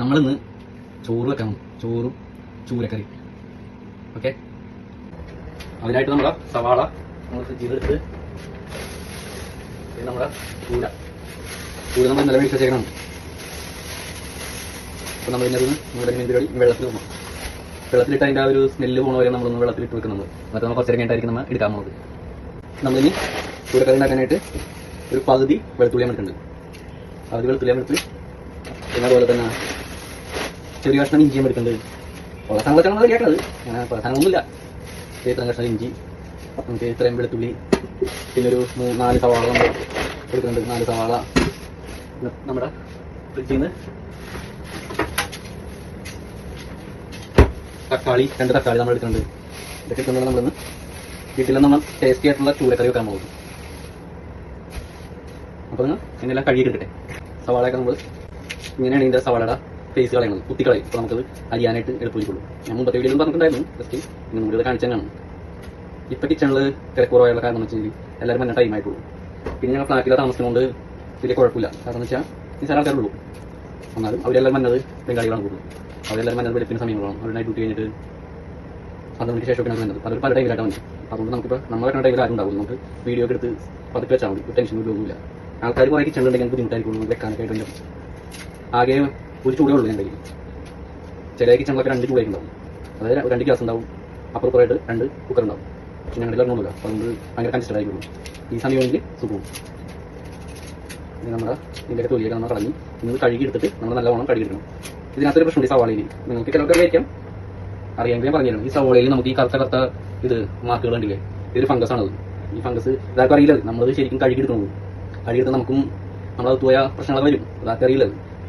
നമ്മളിന്ന് ചോറ് വെക്കണം. ചോറും ചൂരക്കറി ഓക്കെ? അതിനായിട്ട് നമ്മുടെ സവാള നമ്മൾ ചെയ്തെടുത്ത് നമ്മുടെ ചൂര. ചൂര നമ്മൾ ഇന്നലെ ചെയ്യണം അപ്പൊ നമ്മൾ ഇതിനകത്ത് നമ്മുടെ പരിപാടി വെള്ളത്തിൽ വെക്കണം. വെള്ളത്തിലിട്ട് അതിന്റെ ആ ഒരു സ്മെല്ല് പോണ വരെ നമ്മളൊന്ന് വെള്ളത്തിലിട്ട് വെക്കുന്നത് എന്നിട്ട് നമ്മൾ കുറച്ച് കഴിഞ്ഞിട്ടായിരിക്കും നമ്മൾ എടുക്കാൻ പോകുന്നത് നമ്മളിനി ചൂരക്കറി ഉണ്ടാക്കാനായിട്ട് ഒരു പകുതി വെളുത്തുള്ളിയാണ് എടുക്കുന്നുണ്ട് പകുതി വെളുത്തുള്ളിയാണ് എടുത്ത് പിന്നെ അതുപോലെ തന്നെ ചെറിയ കഷ്ണം ഇഞ്ചിയും എടുക്കേണ്ടത് ഉള്ള കേട്ടത്. അങ്ങനെ പ്രധാനമൊന്നുമില്ല. ഇത്രയും കഷ്ണം ഇഞ്ചി നമുക്ക് ഇത്രയും വെളുത്തുള്ളി പിന്നെ ഒരു നാല് സവാള നമ്മൾ എടുക്കുന്നുണ്ട്. നാല് സവാള. നമ്മുടെ ഫ്രിഡ്ജിൽ നിന്ന് തക്കാളി രണ്ട് തക്കാളി നമ്മൾ എടുക്കുന്നുണ്ട്. ഇതൊക്കെ നമ്മൾ നമ്മളിന്ന് വീട്ടിൽ നമ്മൾ ടേസ്റ്റി ആയിട്ടുള്ള ചൂരക്കറി വെക്കാൻ പോകും അപ്പോൾ നിങ്ങൾ എന്നെല്ലാം കഴുകി സവാളയൊക്കെ നമ്മൾ ഇങ്ങനെയാണ് ഇതിന്റെ സവാളയുടെ ഫേസ് കളയണം കുത്തിക്കളയും അപ്പോൾ നമുക്കത് അരിയാനായിട്ട് എളുപ്പമായിരിക്കുള്ളൂ ഞാൻ മുമ്പത്തെ വീഡിയോയിൽ പറഞ്ഞിട്ടുണ്ടായിരുന്നു ജസ്റ്റ് ഇങ്ങനെ നമ്മളിത് കാണിച്ചു തന്നെയാണ് ഇപ്പം കിച്ചണിൽ തിരക്കുറവായുള്ള കാരണം എന്ന് വെച്ചാൽ എല്ലാവരും തന്നെ ടൈം ആയിട്ടുള്ളൂ പിന്നെ ഞങ്ങൾ ഫ്ലാറ്റിലെ താമസിക്കുന്നതുകൊണ്ട് വലിയ കുഴപ്പമില്ല. കാരണം എന്ന് വെച്ചാൽ നിസ്സാര ആൾക്കാരുള്ളൂ എന്നാലും അവരെല്ലാവരും നല്ലത് ബംഗാളികളാണ് കൂടുതൽ അവരെല്ലാവരും നല്ലത് വെളുപ്പിന് സമയങ്ങളാണ്. അവരുടെ ഡ്യൂട്ടി കഴിഞ്ഞിട്ട് അത് ശേഷം ശേഷമൊക്കെയാണ് വന്നത്. അതൊരു പല ടൈമിലായിട്ടാണ് വന്നത്. അതുകൊണ്ട് നമുക്കിപ്പോൾ നമ്മളെ കണ്ട ടൈമിൽ ആരും ഉണ്ടാവും നമുക്ക് വീഡിയോ ഒക്കെ എടുത്ത് പതുക്കെ വെച്ചാൽ മതി. ടെൻഷൻ ഒന്നുമില്ല. ആൾക്കാർ കുറേ കിച്ചൺ ഉണ്ടെങ്കിൽ ബുദ്ധിമുട്ടായിരിക്കും. വെക്കാനൊക്കെ ആയിട്ട് ആകെ ഒരു ചൂടേ ഉള്ളൂ ഞാൻ കഴിക്കും ചില കിച്ചണിലൊക്കെ രണ്ട് ചൂടായിട്ടുണ്ടാവും അതായത് രണ്ട് ഗ്യാസ് ഉണ്ടാവും അപ്പുറപ്പുറമായിട്ട് രണ്ട് കുക്കർ ഉണ്ടാവും. പക്ഷെ ഞങ്ങളുടെ ഇറങ്ങുന്നില്ല അപ്പോൾ അതുകൊണ്ട് ഭയങ്കര കൺസിഡർ ആയിരിക്കും. ഈ സമയമെങ്കിൽ സുഖവും. നമ്മുടെ ഇതിന്റെ തൊലിയൊക്കെ നമ്മൾ കളഞ്ഞ് ഇന്ന് കഴുകിയെടുത്തിട്ട് നമ്മൾ നല്ലവണ്ണം കഴുകി എടുക്കണം ഇതിനകത്തൊരു പ്രശ്നമുണ്ട് ഈ സവാളയിൽ നിങ്ങൾക്ക് ചിലർക്ക് അറിയാം അറിയാമെങ്കിൽ ഞാൻ പറഞ്ഞുതരാം. ഈ സവാളയിൽ നമുക്ക് ഈ കറുത്ത കറുത്ത ഇത് മാർക്കുകൾ ഉണ്ടല്ലേ ഇതൊരു ഫംഗസ് ആണത്. ഈ ഫംഗസ് ഇതാർക്കും നമ്മളത് ശരിക്കും കഴുകിയെടുക്കണം കഴുകിയെടുത്ത് നമുക്കും നമ്മളത് പോയ പ്രശ്നങ്ങളൊക്കെ വരും. അറിയില്ല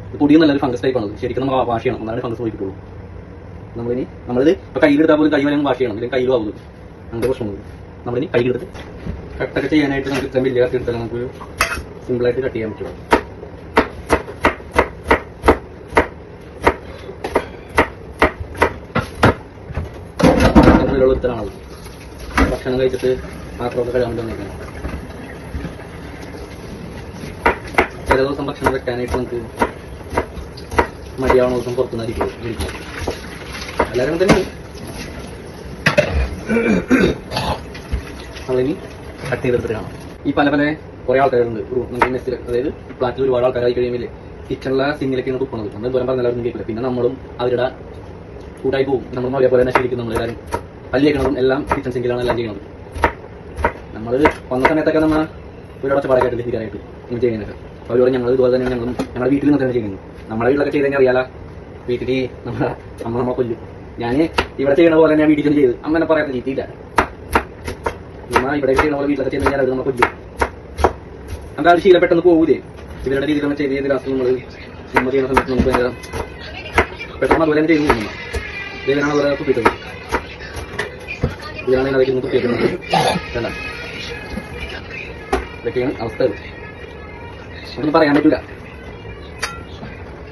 ഇത് പൊടിയും നല്ലൊരു ഫംഗസ് ടൈപ്പ് ആണ് ശരിക്കും നമ്മൾ വാഷ് ചെയ്യണം. എന്നാലും ഫംഗസ് പോയി കിട്ടുള്ളൂ നമ്മളിനി നമ്മളിത് ഇപ്പോൾ കയ്യിലെടുത്താൽ പോലും കൈ വരെ വാഷ് ചെയ്യണം. അല്ലെങ്കിൽ കയ്യിലും ആവുന്നത് അങ്ങനത്തെ പ്രശ്നമുണ്ട് നമ്മളിനി കയ്യിലെടുത്ത് കട്ടൊക്കെ ചെയ്യാനായിട്ട് നമുക്ക് ഇത്രയും വലിയ കത്തി എടുത്താൽ നമുക്ക് സിമ്പിളായിട്ട് കട്ട് ചെയ്യാൻ പറ്റുള്ളൂ. ഭക്ഷണം കഴിച്ചിട്ട് മാത്രമൊക്കെ കഴിയാൻ ചില ദിവസം ഭക്ഷണം വെക്കാനായിട്ട് നമുക്ക് മടിയാവണ ദിവസം പുറത്തുനിന്നായിരിക്കും വിളിക്കും എല്ലാവരും തന്നെ. നമ്മളിനി കട്ട് ചെയ്തെടുത്തിട്ട് കാണാം. ഈ പല പല കുറേ ആൾക്കാരുണ്ട്. നമുക്ക് മെസ്സിൽ അതായത് ഫ്ലാറ്റിൽ ഒരുപാട് ആൾക്കാരായി കഴിയുമ്പോൾ കിച്ചണിലെ സിങ്ങിലൊക്കെയാണ് തുപ്പണത് നമ്മൾ ദൂരം പറഞ്ഞ എല്ലാവരും കേൾക്കില്ല പിന്നെ നമ്മളും അവരുടെ കൂട്ടായി പോകും നമ്മളും അതേപോലെ തന്നെ ശരിക്കും നമ്മളെല്ലാവരും പല്ലിയേക്കണതും എല്ലാം കിച്ചൺ സിങ്കിലാണ് എല്ലാം ചെയ്യുന്നത്. നമ്മൾ വന്ന സമയത്തൊക്കെ നമ്മൾ ഒരു ഒച്ചപ്പാടൊക്കെ സ്ഥിരമായിട്ട് ഇങ്ങനെ ചെയ്യുന്നത് അവരോട് ഞങ്ങൾ ഇതുപോലെ തന്നെ ഞങ്ങളും ഞങ്ങളുടെ വീട്ടിൽ നിന്ന് തന്നെ ചെയ്യുന്നു. നമ്മുടെ വീട്ടിലൊക്കെ ചെയ്ത് അറിയാലോ? വീട്ടിൽ നമ്മളെ അമ്മ നമ്മളെ കൊല്ലും. ഞാൻ ഇവിടെ ചെയ്യണ പോലെ ഞാൻ വീട്ടിൽ ചെയ്ത്. അമ്മ എന്നെ പറയാത്ത രീതിയില്ല നമ്മ ഇവിടെ ചെയ്യണ പോലെ വീട്ടിലൊക്കെ ചെയ്ത് കഴിഞ്ഞാൽ അത് നമ്മളെ കൊല്ലും. നമുക്ക് അത് ശീലപ്പെട്ടെന്ന് പോകൂലേ ഇവരുടെ രീതിയിൽ നമ്മൾ ചെയ്ത് ചെയ്ത് ലാസ്റ്റ് നമ്മൾ നമ്മൾ ചെയ്യുന്ന സമയത്ത് നമുക്ക് ഭയങ്കര പെട്ടെന്ന് അതുപോലെ തന്നെ ചെയ്യുന്നു നമ്മൾ ഇതിനാണ് അതുപോലെ കുപ്പിട്ടത്. ഇതിനാണ് കുത്തിയേക്കുന്നത് വേണ്ട ഇതൊക്കെയാണ് അവസ്ഥ ഒന്നും പറയാൻ പറ്റൂല.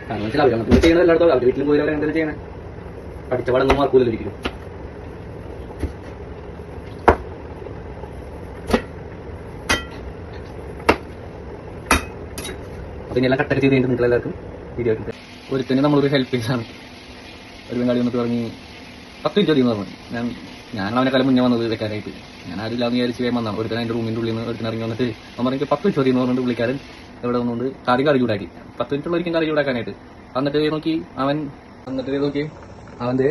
കാരണം വെച്ചാൽ അവരെ നമുക്ക് ചെയ്യണത് എല്ലായിടത്തും അവർ വീട്ടിൽ പോയി അവരെ ചെയ്യണേ. പഠിച്ച പാടൊന്നും മാർക്കൂലല്ലോ ഒരിക്കലും. അപ്പൊ ഇനി ചെയ്ത് കഴിഞ്ഞിട്ട് നിങ്ങൾ എല്ലാവർക്കും വീഡിയോ എടുത്ത് ഒരുത്തന്നെ നമ്മളൊരു ഹെൽപ്പിംഗ് ആണ്. ഒരു ബംഗാളി വന്നിട്ട് പറഞ്ഞ് പത്ത് മിനിറ്റ് അധികം പറഞ്ഞു. ഞാൻ ഞാൻ കാലം മുന്നേ വന്നത് വെക്കാനായിട്ട് ഞാൻ ആരില്ലാന്ന് വിചാരിച്ച് വേഗം വന്നാണ് ഒരുത്തൻ എന്റെ റൂമിന്റെ ഉള്ളിൽ നിന്ന് ഒരുത്തൻ ഇറങ്ങി വന്നിട്ട് അവൻ എനിക്ക് പത്ത് ചോദ്യം എന്ന് പറഞ്ഞിട്ട് വിളിക്കാരൻ ഇവിടെ വന്നുകൊണ്ട് കാര്യം കറി ചൂടാക്കി. പത്ത് മിനിറ്റ് ഉള്ളൊരിക്കും കറി ചൂടാക്കാനായിട്ട്? എന്നിട്ട് നോക്കി അവൻ എന്നിട്ട് നോക്കി അവന്റെ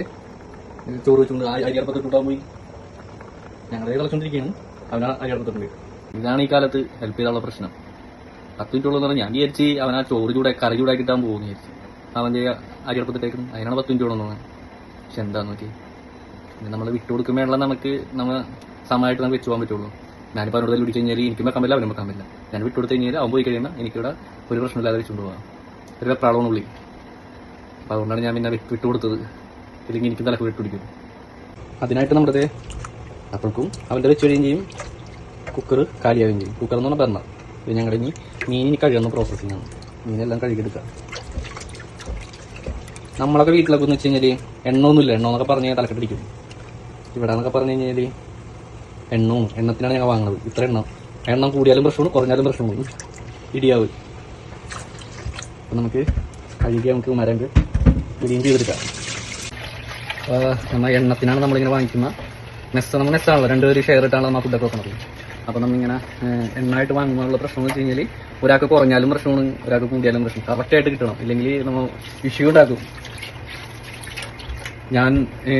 ചോറ് വെച്ചുകൊണ്ട് അരിയടപ്പത്ത് കൂട്ടാൻ പോയി. ഞങ്ങളെ കളിച്ചോണ്ടിരിക്കുകയാണ് അവനാ അരിയടപ്പത്തുണ്ട് ഇതാണ് ഈ കാലത്ത് ഹെൽപ്പ് ചെയ്താനുള്ള പ്രശ്നം. പത്ത് മിനിറ്റ് പറഞ്ഞാൽ ഞാൻ വിചാരിച്ച് അവൻ ആ ചോറ് ചൂടാ കറി ചൂടാക്കിട്ടാൻ പോകുന്നു വിചാരിച്ചു. അവന്റെ അരിയർപ്പത്തിട്ടേക്കും അതിനാണ് പത്ത് മിനിറ്റ് ഉള്ളൂ പക്ഷെ എന്താ നോക്കി നമ്മൾ വിട്ടുകൊടുക്കുമ്പോഴുള്ള നമുക്ക് നമ്മൾ സമയമായിട്ട് നമുക്ക് വെച്ച് പോകാൻ പറ്റുള്ളൂ. ഞാനിപ്പോൾ അവനോട് വിളിച്ചു കഴിഞ്ഞാൽ എനിക്കും വെക്കാൻ പറ്റില്ല അവനും വെക്കാൻ പറ്റില്ല. ഞാൻ വിട്ടുകൊടുത്ത് കഴിഞ്ഞാൽ അവൻ പോയി കഴിയുമ്പോൾ എനിക്കിവിടെ ഒരു പ്രശ്നമില്ലാതെ വെച്ചുകൊണ്ട് പോകാം. ഒരു വെപ്രാളമാണ് ഉള്ളി. അപ്പോൾ അതുകൊണ്ടാണ് ഞാൻ പിന്നെ വിട്ട് വിട്ടുകൊടുത്തത് ഇല്ലെങ്കിൽ എനിക്ക് തലക്ക് വിട്ടുപിടിക്കും അതിനായിട്ട് നമ്മുടെ അപ്പോഴേക്കും അവന്റെ വെച്ച് കഴിയുകയും ചെയ്യും. കുക്കർ കാലിയാവുകയും ചെയ്യും. കുക്കർ എന്ന് പറഞ്ഞാൽ പറഞ്ഞ ഇത് ഞങ്ങളുടെ ഇനി മീൻ ഇനി കഴുകുന്ന പ്രോസസ്സിംഗ് ആണ്. മീനെല്ലാം കഴുകിയെടുക്കുക. നമ്മളൊക്കെ വീട്ടിലൊക്കെ എന്ന് വെച്ച് കഴിഞ്ഞാൽ എണ്ണ ഒന്നുമില്ല. എണ്ണ എന്നൊക്കെ പറഞ്ഞ് തലക്കെട്ടിരിക്കും ഇവിടെ എന്നൊക്കെ പറഞ്ഞു കഴിഞ്ഞാൽ എണ്ണവും എണ്ണത്തിനാണ് ഞങ്ങൾ വാങ്ങുന്നത് ഇത്ര എണ്ണം. എണ്ണം കൂടിയാലും പ്രശ്നമാണ് കുറഞ്ഞാലും പ്രശ്നമാണ് ഇടിയാവ്. അപ്പം നമുക്ക് കഴുകി നമുക്ക് മരം ക്ലീൻ ചെയ്തെടുക്കാം. നമ്മൾ എണ്ണത്തിനാണ് നമ്മളിങ്ങനെ വാങ്ങിക്കുന്ന. മെസ്സ് നമ്മൾ മെസ്സാണല്ലോ. രണ്ടുപേര് ഷെയർ ഇട്ടാണല്ലോ നമ്മൾ ഫുഡൊക്കെ വെക്കുന്നത് അപ്പം നമ്മളിങ്ങനെ എണ്ണായിട്ട് വാങ്ങുമ്പോഴുള്ള പ്രശ്നം എന്ന് വെച്ച് കഴിഞ്ഞാൽ ഒരാൾക്ക് കുറഞ്ഞാലും പ്രശ്നമാണ് ഒരാൾക്ക് കൂടിയാലും പ്രശ്നം കറക്റ്റായിട്ട് കിട്ടണം. ഇല്ലെങ്കിൽ നമ്മൾ ഇഷ്യൂ ഉണ്ടാക്കും. ഞാൻ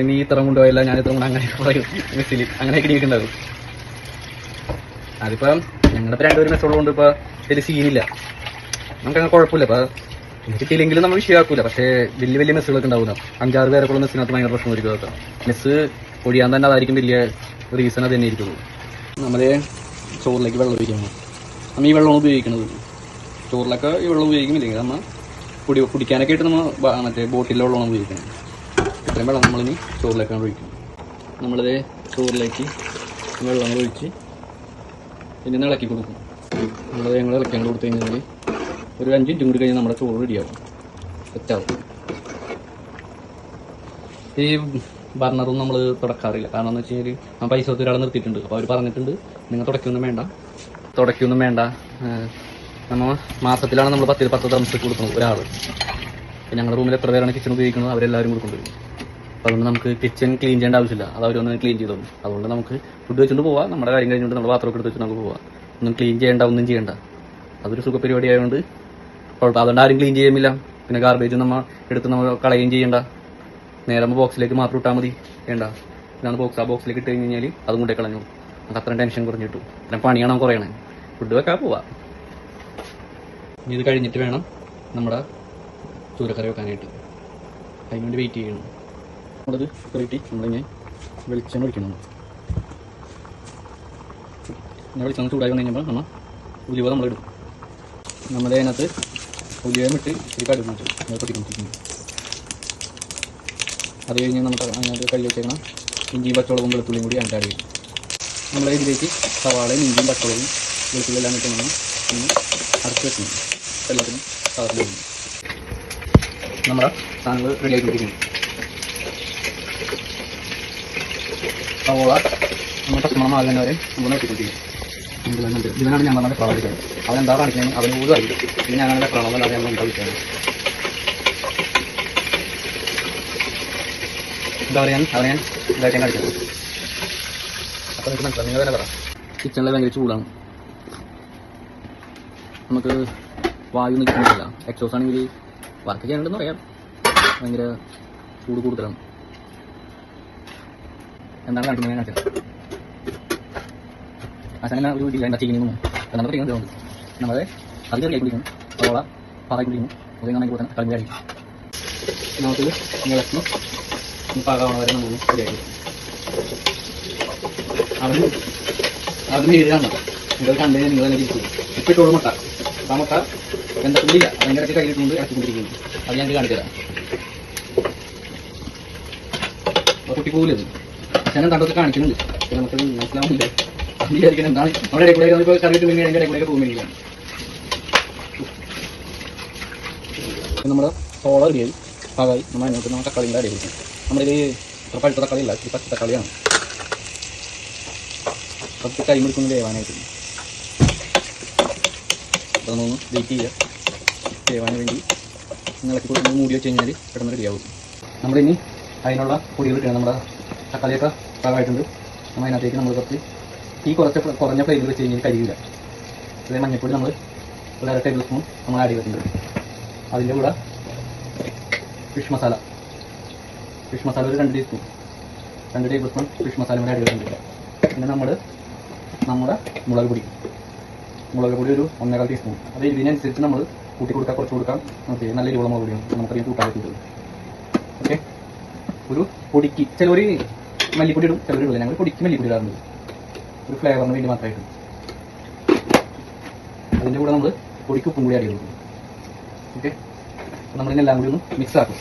നീ ഇത്ര കൊണ്ടുപോയില്ല ഞാൻ ഇത്ര കൊണ്ട് അങ്ങനെ പറയും. മെസ്സിൽ അങ്ങനെയൊക്കെ ഇരിക്കുന്നുണ്ടാകും അതിപ്പം ഞങ്ങളുടെ രണ്ടുപേരും മെസ്സുള്ളതുകൊണ്ട് ഇപ്പൊ വലിയ സീനില്ല നമുക്ക് അങ്ങനെ കുഴപ്പമില്ല. ഇപ്പൊ കിട്ടിയില്ലെങ്കിലും നമ്മൾ വിഷയമാക്കൂല. പക്ഷേ വലിയ വലിയ മെസ്സുകളൊക്കെ ഉണ്ടാവുന്ന അഞ്ചാറ് പേരൊക്കെ മെസ്സിനകത്ത് ഭയങ്കര പ്രശ്നമായിരിക്കും അതൊക്കെ മെസ്സ് ഒഴിയാൻ തന്നെ അതായിരിക്കും വലിയ റീസൺ അത് തന്നെ ഇരിക്കുന്നത് നമ്മളെ ചോറിലേക്ക് വെള്ളം ഉപയോഗിക്കണം നമ്മൾ ഈ വെള്ളമാണ് ഉപയോഗിക്കുന്നത്. ചോറിലൊക്കെ ഈ വെള്ളം ഉപയോഗിക്കുന്നില്ലെങ്കിൽ നമ്മൾ കുടി കുടിക്കാനൊക്കെ ആയിട്ട് നമ്മൾ മറ്റേ ബോട്ടിലെ വെള്ളമാണ് ഉപയോഗിക്കുന്നത്. ഇത്രയും വെള്ളം നമ്മളിനി ചോറിലേക്കാണ് ഒഴിക്കും. നമ്മളിത് ചോറിലേക്ക് വെള്ളം ഒഴിച്ച് പിന്നെ ഇളക്കി കൊടുക്കും. നമ്മളത് ഞങ്ങൾ ഇളക്കാൻ കൊടുത്തു കഴിഞ്ഞാൽ ഒരു അഞ്ച് മിനിറ്റ് കൂടി കഴിഞ്ഞാൽ നമ്മുടെ ചോറ് റെഡിയാവും സെറ്റാവും ഈ ബർണറും നമ്മൾ തുടക്കാറില്ല. കാരണം എന്ന് വെച്ച് കഴിഞ്ഞാൽ ആ പൈസ കൊടുത്ത് ഒരാൾ നിർത്തിയിട്ടുണ്ട്. അപ്പോൾ അവർ പറഞ്ഞിട്ടുണ്ട് നിങ്ങൾ തുടക്കൊന്നും വേണ്ട. തുടക്കൊന്നും വേണ്ട. നമ്മൾ മാസത്തിലാണ് നമ്മൾ പത്തിൽ പത്ത് ഡ്രംസ് കൊടുക്കുന്നത് ഒരാൾ ഞങ്ങളുടെ റൂമിൽ എത്ര പേരാണ് കിച്ചൺ ഉപയോഗിക്കുന്നത്? അവരെല്ലാവരും കൊടുക്കുന്നുണ്ട് അപ്പോൾ അതുകൊണ്ട് നമുക്ക് കിച്ചൺ ക്ലീൻ ചെയ്യേണ്ട ആവശ്യമില്ല. അത് അവരൊന്ന് ക്ലീൻ ചെയ്തു അതുകൊണ്ട് നമുക്ക് ഫുഡ് വെച്ചുകൊണ്ട് പോവാം. നമ്മുടെ കാര്യം കഴിഞ്ഞിട്ട് നമ്മൾ പാത്രമൊക്കെ എടുത്ത് വെച്ച് നമുക്ക് പോവാം. ഒന്നും ക്ലീൻ ചെയ്യേണ്ട ഒന്നും ചെയ്യേണ്ട. അതൊരു സുഖപരിപാടി ആയതുകൊണ്ട് കുഴപ്പം അതുകൊണ്ട് ആരും ക്ലീൻ ചെയ്യുമില്ല പിന്നെ ഗാർബേജ് നമ്മൾ എടുത്ത് നമ്മൾ കളയുകയും ചെയ്യണ്ട. നേരെ ബോക്സിലേക്ക് മാത്രം ഇട്ടാൽ മതി. വേണ്ട. ഇതാണ് ബോക്സ് ആ ബോക്സിലേക്ക് ഇട്ട് കഴിഞ്ഞ് കഴിഞ്ഞാൽ അതും കൊണ്ടേ കളഞ്ഞു നമുക്ക് അത്രയും ടെൻഷൻ കുറഞ്ഞു കിട്ടും. പിന്നെ പണിയാണോ കുറയണേ. ഫുഡ് വെക്കാൻ പോവാം. ഇത് കഴിഞ്ഞിട്ട് വേണം നമ്മുടെ ചൂരക്കറി വെക്കാനായിട്ട്. അതിനുവേണ്ടി വെയിറ്റ് ചെയ്യണം. നമ്മളത് കുറിയിട്ട് നമ്മളിങ്ങനെ വെളിച്ചെണ്ണ ഒഴിക്കണം. ഇങ്ങനെ വെളിച്ചെണ്ണ ചൂടായി വന്നു കഴിഞ്ഞപ്പോൾ നമ്മൾ ഉലുവ നമ്മളിടും നമ്മുടെ അതിനകത്ത് ഉലുവയും ഇട്ട് ഇത്തിരി കടുക് മാറ്റും പൊട്ടിക്കൊണ്ടിരിക്കുന്നു. അത് കഴിഞ്ഞ് നമുക്ക് അതിനകത്ത് കഴുകി വെച്ചേക്കണം ഇഞ്ചിയും പച്ചവളവും വെളുത്തുള്ളിയും കൂടി അതിന്റെ അടിയിൽ നമ്മളെ ഇതിലേക്ക് സവാളയും ഇഞ്ചിയും പച്ചവളവും വെളുത്തുള്ളി എല്ലാം ഇട്ട് നമ്മൾ ഒന്ന് അടച്ച് വെക്കണം. എല്ലാത്തിനും സാധനം നമ്മുടെ സാധനങ്ങൾ റെഡി ആയിക്കൊണ്ടിരിക്കുന്നു. സവോള ഞാൻ പറഞ്ഞത് പ്രവർത്തിച്ചത് അവനെന്താ കാണിക്കുന്നത് അവന് പോലും അറിയില്ല ഞാനാണ് പ്രണവം അല്ലാതെ നമ്മൾ എന്താ വിളിച്ചത് എന്താ അവനെ അപ്പോൾ നിങ്ങൾ തന്നെ പറ. കിച്ചണിൽ ഭയങ്കര ചൂടാണ്. നമുക്ക് വായു നിൽക്കുന്നില്ല. എക്സോസ് ആണെങ്കിൽ വർക്ക് ചെയ്യാനുണ്ടെന്ന് പറയാം. ഭയങ്കര ചൂട് കൂടുതലാണ്. എന്താണ് കാണിക്കുന്നത് അച്ഛൻ അച്ഛനെ ഒരു ഡിസൈൻ ചെയ്യുന്നു നമ്മൾ ചെയ്യുന്നുണ്ട് നമ്മൾ അത് ചെറിയ കുടിക്കും സവോള പാകം കുടിക്കുന്നു അത് നന്നായി കൂട്ടാൻ കളി അടി നമുക്ക് ഇളക്കി പാകാവണ വരെ നമുക്ക് ശരിയാക്കി അവന് അതിന് എഴുതാണ് നിങ്ങൾ കണ്ടു നിങ്ങൾ തന്നെ ഇരിക്കും ഇപ്പം ഇട്ടോളൂ മുട്ട. ആ മുട്ട അതിന്റെ ഇടയ്ക്ക് കയ്യിലിട്ടുണ്ട് ഇറക്കിക്കൊണ്ടിരിക്കുന്നു അത് ഞാൻ കാണിച്ചു തരാം. കുട്ടി പോകില്ലത് അച്ഛനെ കണ്ടൊക്കെ കാണിക്കുന്നുണ്ട്. പക്ഷെ നമുക്ക് മനസ്സിലാവുന്നില്ല? വിചാരിക്കണം എന്താണ്? നമ്മുടെ ഇടയ്ക്ക് ഇപ്പോൾ കറിയിട്ട് പിന്നെ അതിന്റെ ഇടയ്ക്ക് പോകുന്നില്ല നമ്മുടെ സോള റെഡിയായി പാകായി നമ്മൾ അതിനകത്ത് നമ്മൾ തക്കാളിന്റെ അടി കൊടുക്കും നമ്മളിത് ഇത്ര പഴുത്ത തക്കാളിയല്ല ഈ പച്ച തക്കാളിയാണ്. കുറച്ച് ടൈം എടുക്കുന്നു വേവാനായിട്ട് അപ്പോൾ നമ്മളൊന്ന് വെയിറ്റ് ചെയ്യുക. വേവാൻ വേണ്ടി ഇളക്കി കൊടുത്ത് മൂടി വെച്ച് കഴിഞ്ഞാൽ പെട്ടെന്ന് റെഡിയാവും നമ്മളിനി അതിനുള്ള പൊടികൾ ഇട്ടാണ് നമ്മുടെ തക്കാളിയൊക്കെ പാകമായിട്ടുണ്ട്. നമ്മൾ അതിനകത്തേക്ക് നമ്മൾ കുറച്ച് ഈ കുറച്ച് കുറഞ്ഞ ഫ്ലെയിമിൽ വെച്ച് കഴിഞ്ഞാൽ കരിയില്ല അതേ മഞ്ഞൾപ്പൊടി നമ്മൾ ഒരു അര ടേബിൾ സ്പൂൺ നമ്മൾ ആഡ് ചെയ്തിട്ടുണ്ട്. അതിന്റെ കൂടെ ഫിഷ് മസാല ഫിഷ് മസാല ഒരു രണ്ട് ടീസ്പൂൺ രണ്ട് ടേബിൾ സ്പൂൺ ഫിഷ് മസാല കൂടെ ആഡ് ചെയ്തിട്ടുണ്ട്. പിന്നെ നമ്മൾ നമ്മുടെ മുളക് പൊടി. മുളക് പൊടി ഒരു ഒന്നേകാൽ ടീസ്പൂൺ അത് ഇതിനനുസരിച്ച് നമ്മൾ കൂട്ടി കൊടുക്കാം കുറച്ച് കൊടുക്കാം. നല്ല രൂപ മുളക് പൊടിയാണ്. നമുക്കറിയാം കൂട്ടാൻ പറ്റുന്നത് ഓക്കെ ഒരു പൊടിക്ക് ചിലവർ മല്ലിപ്പൊടി ഇടും ചിലവർ ഇടില്ല ഞങ്ങൾ പൊടിക്ക് മല്ലിപ്പൊടി ഇടാറുണ്ട്. ഒരു ഫ്ലേവറിന് വേണ്ടി മാത്രമായിട്ട് അതിന്റെ കൂടെ നമ്മൾ പൊടിക്ക് ഉപ്പും കൂടി കൊടുക്കും. ഓക്കെ അപ്പോൾ നമ്മളിതെല്ലാം കൂടി ഒന്ന് മിക്സ് ആക്കും.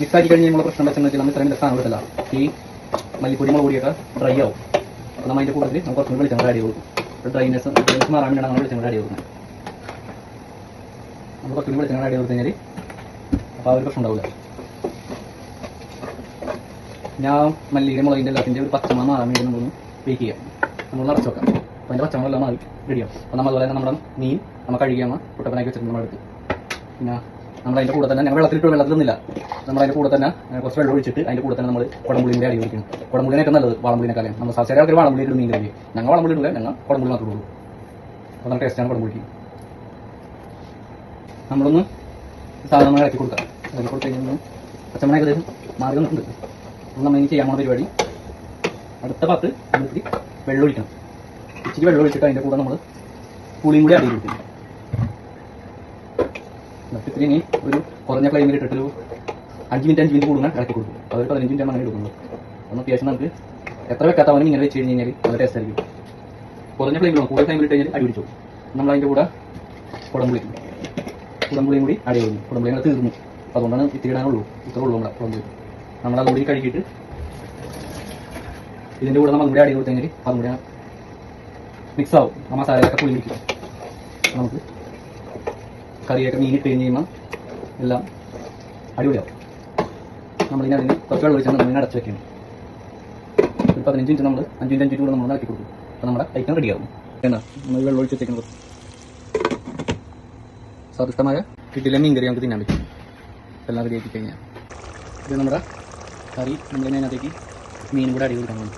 മിക്സ് ആക്കി കഴിഞ്ഞ് നമ്മൾ പ്രശ്നം വെച്ചാൽ നമ്മൾ ഇത്രയും സാധനം എടുത്തല്ല ഈ മല്ലിപ്പൊടി മുളക് പൊടിയൊക്കെ ഡ്രൈ ആവും. അപ്പോൾ നമ്മൾ അതിന്റെ കൂട്ടത്തിൽ നമുക്ക് കുറച്ചും കൂടി വെളിച്ചം അടി കൊടുക്കും. ഒരു ഡ്രൈനെസ് ഡ്രൈനെസ് മാറാൻ വേണ്ടിയാണ് നമ്മൾ വെളിച്ചം അടി കൊടുക്കുന്നത്. നമ്മൾ കുറച്ചും കൂടി വെളിച്ചം അടി കൊടുത്തു കഴിഞ്ഞാൽ അപ്പോൾ ആ ഒരു പ്രശ്നം ഉണ്ടാവില്ല ഞാൻ മല്ലിയുടെ മുളകിന്റെ എല്ലാത്തിന്റെ ഒരു പച്ചമണം മാറാൻ വേണ്ടി നമ്മളൊന്ന് വെയിറ്റ് ചെയ്യാം. നമ്മൾ നിറച്ച് വെക്കാം. അപ്പോൾ അതിന്റെ പച്ചമണം എല്ലാം മാറി റെഡിയാവും അപ്പോൾ നമ്മൾ അതുപോലെ തന്നെ നമ്മുടെ മീൻ നമ്മൾ കഴുകിയാൽ കുട്ടപ്പനാക്കി വെച്ചിട്ടുണ്ട് നമ്മൾ അടുത്ത്. പിന്നെ നമ്മൾ അതിന്റെ കൂടെ തന്നെ ഞങ്ങൾ വെള്ളത്തിലിട്ട് വെള്ളത്തിലൊന്നുമില്ല നമ്മൾ അതിന്റെ കൂടെ തന്നെ കുറച്ച് വെള്ളം ഒഴിച്ചിട്ട് അതിന്റെ കൂടെ തന്നെ നമ്മൾ കുടംപുള്ളിന്റെ അടി ഒഴിക്കണം. കുടംപുള്ളിനെ ഏറ്റവും നല്ലത് വാളംപുള്ളിനെക്കാളും നമ്മൾ സാധാരണ ആൾക്കാർ വാളംപുള്ളി ഇടും മീൻ കഴിയും ഞങ്ങൾ വാളംപുള്ളി ഇടില്ല ഞങ്ങൾ കുടംപുള്ളി മാത്രമേ ഉള്ളൂ. അപ്പോൾ നല്ല ടേസ്റ്റാണ് കുടംപുള്ളിക്ക് നമ്മളൊന്ന് സാധാരണ ഇളക്കി കൊടുക്കാം. ഇളക്കി കൊടുത്തു കഴിഞ്ഞാൽ പച്ചമണ ഏകദേശം മാറി വന്നിട്ടുണ്ട്. നമ്മൾ ഇനി ചെയ്യാൻ പോകുന്ന പരിപാടി. അടുത്ത പത്ത് ഇത്തിരി വെള്ളം ഒഴിക്കണം. ഇച്ചിരി വെള്ളം ഒഴിച്ചിട്ട് അതിന്റെ കൂടെ നമ്മൾ പുളിയും കൂടി അടിയിൽ കൊടുക്കും എന്നിട്ട് ഇത്തിരി ഇനി ഒരു കുറഞ്ഞ ഫ്ലെയിമിൽ ഇട്ടിട്ടൊരു അഞ്ച് മിനിറ്റ് അഞ്ച് മിനിറ്റ് കൂടുന്ന ഇളക്കി കൊടുക്കും. അതൊരു പതിനഞ്ച് മിനിറ്റ് അങ്ങനെ എടുക്കുന്നത്. ഒന്ന് അത്യാവശ്യം നമുക്ക് എത്ര വെക്കാത്തവനും ഇങ്ങനെ വെച്ച് കഴിഞ്ഞ് കഴിഞ്ഞാൽ നല്ല ടേസ്റ്റ് ആയിരിക്കും. കുറഞ്ഞ ഫ്ലെയിമിൽ കൂടുതൽ ഫ്ലെയിമിൽ ഇട്ട് കഴിഞ്ഞാൽ അടി പിടിച്ചു നമ്മൾ അതിന്റെ കൂടെ കുടംപുളി കുടംപുളിയും കൂടി അടി കൊടുക്കും കുടംപുളി അങ്ങനെ തീർന്നു. അതുകൊണ്ടാണ് ഇത്തിരി ഇടാനുള്ളൂ. ഇത്ര ഉള്ളൂ നമ്മുടെ കുടംപുളി നമ്മൾ അതും കൂടി കഴുകിയിട്ട് ഇതിന്റെ കൂടെ നമ്മൾ മുടി അടി കൊടുത്തെങ്കിൽ അതും കൂടെ മിക്സ് ആവും. ആ മസാലയൊക്കെ പുളി പിടിക്കും നമുക്ക് കറിയൊക്കെ മീൻ ഇട്ട് കഴിഞ്ഞ് കഴിയുമ്പോൾ എല്ലാം അടിപൊളിയാവും. നമ്മളിനി അതിന് കുറച്ച് വെള്ളം ഒഴിച്ചാൽ നമ്മൾ അടച്ച് വെക്കണം. ഒരു പതിനഞ്ച് മിനിറ്റ് നമ്മൾ അഞ്ച് മിനിറ്റ് അഞ്ച് മിനിറ്റ് കൂടെ നമ്മൾ ഇളക്കി കൊടുക്കും. അപ്പോൾ നമ്മുടെ ഐറ്റം റെഡിയാവും എന്താ നമ്മൾ വെള്ളം ഒഴിച്ച് വെച്ചേക്കുന്നത് സ്വാദിഷ്ടമായ കിട്ടിയില്ല മീൻ കറി നമുക്ക് തിന്നാൻ പറ്റും. എല്ലാം റെഡിയാക്കി കഴിഞ്ഞാൽ ഇത് നമ്മുടെ കറി നമ്മൾ തന്നെ അതിനകത്തേക്ക് മീൻ കൂടെ അടി കൊടുക്കാൻ പോകുന്നു.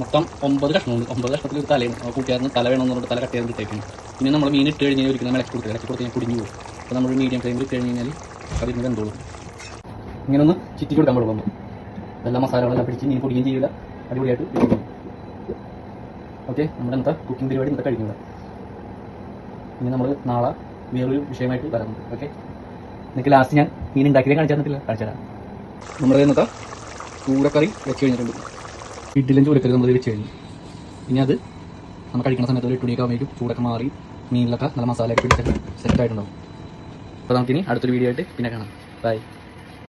മൊത്തം ഒമ്പത് കഷ്ണമുണ്ട്. ഒമ്പത് കഷ്ണത്തിൽ ഒരു തലയാണ്. ആ തല വേണമെന്ന് പറഞ്ഞിട്ട് തല കട്ട് ചെയ്ത് ഇട്ടേക്കുന്നു പിന്നെ നമ്മൾ മീൻ ഇട്ട് കഴിഞ്ഞാൽ ഒരിക്കലും നമ്മൾ ഇളക്കി കൊടുക്കുക ഇളക്കി കൊടുത്ത് കഴിഞ്ഞാൽ കുടിഞ്ഞു പോകും. അപ്പോൾ നമ്മൾ മീഡിയം ഫ്ലെയിമിൽ ഇട്ട് കഴിഞ്ഞ് കഴിഞ്ഞാൽ അതിന് വെന്തോളും. ഇങ്ങനെ ഒന്ന് ചിറ്റി കൊടുക്കാൻ പാടുള്ളൂ എല്ലാ മസാലകളെല്ലാം പിടിച്ച് മീൻ പൊടിയും ചെയ്യില്ല അടിപൊളിയായിട്ട് ഓക്കെ നമ്മുടെ ഇന്നത്തെ കുക്കിംഗ് പരിപാടി ഇന്നത്തെ കഴിഞ്ഞു. ഇനി നമ്മൾ നാളെ വേറൊരു വിഷയമായിട്ട് വരാം. ഓക്കെ നിങ്ങൾക്ക് ലാസ്റ്റ് ഞാൻ മീൻ ഉണ്ടാക്കിയത് കാണിച്ചു തന്നിട്ടില്ല. കാണിച്ചു തരാം. നമ്മുടെ ഇന്നത്തെ ചൂടക്കറി വെച്ച് കഴിഞ്ഞിട്ടുണ്ട്. ഇഡ്ഡലും ചൂടക്കറി നമ്മൾ വെച്ച് കഴിഞ്ഞു. ഇനി അത് നമ്മൾ കഴിക്കുന്ന സമയത്ത് ഒരു ഇട്ടുണിയൊക്കെ ആകുമ്പോഴേക്കും ചൂടൊക്കെ മാറി മീനിലൊക്കെ നല്ല മസാലയൊക്കെ പിടിച്ചൊക്കെ സെറ്റ് ആയിട്ടുണ്ടാവും അപ്പോൾ നമുക്കിനി അടുത്തൊരു വീഡിയോ ആയിട്ട് പിന്നെ കാണാം. ബൈ